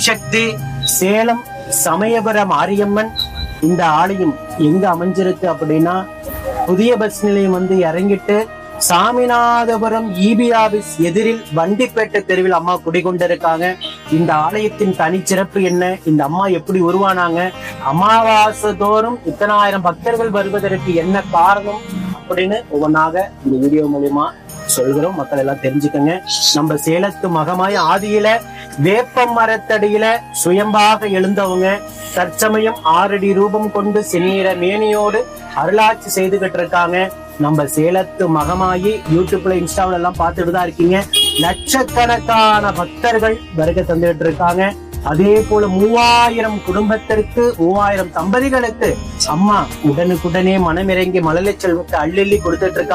சக்தி சேலம் சமயபுர மாரியம்மன் இந்த ஆலயம் எங்க அமைஞ்சிருக்கு அப்படின்னா புதிய பஸ் நிலையம் வந்து இறங்கிட்டு சாமிநாதபுரம் இபி ஆபீஸ் எதிரில் வண்டிப்பேட்டை தெருவில் அம்மா குடிகொண்டிருக்காங்க இந்த ஆலயத்தின் தனிச்சிறப்பு என்ன? இந்த அம்மா எப்படி உருவானாங்க? அமாவாசை தோறும் இத்தனாயிரம் பக்தர்கள் வருவதற்கு என்ன காரணம்? அப்படின்னு ஒவ்வொன்றாக இந்த வீடியோ மூலயமா சொல்கிறோம். மக்கள் எல்லாம் தெரிஞ்சுக்கங்க. நம்ம சேலத்து மகமாய் ஆதியில வேப்ப மரத்தடியில சுயம்பாக எழுந்தவங்க தற்சமயம் ஆறடி ரூபம் கொண்டு செந்நிற மேனியோடு அருளாட்சி செய்துகிட்டு இருக்காங்க. நம்ம சேலத்து மகமாயி யூடியூப்ல இன்ஸ்டாவில எல்லாம் பார்த்துட்டு தான் இருக்கீங்க. லட்சக்கணக்கான பக்தர்கள் வருகை தந்துகிட்டு இருக்காங்க. அதே போல மூவாயிரம் குடும்பத்திற்கு மூவாயிரம் தம்பதிகளுக்கு அம்மா உடனுக்குடனே மனமிறங்கி மலலை செல்வத்தை அள்ளி கொடுத்துட்டு இருக்காங்க.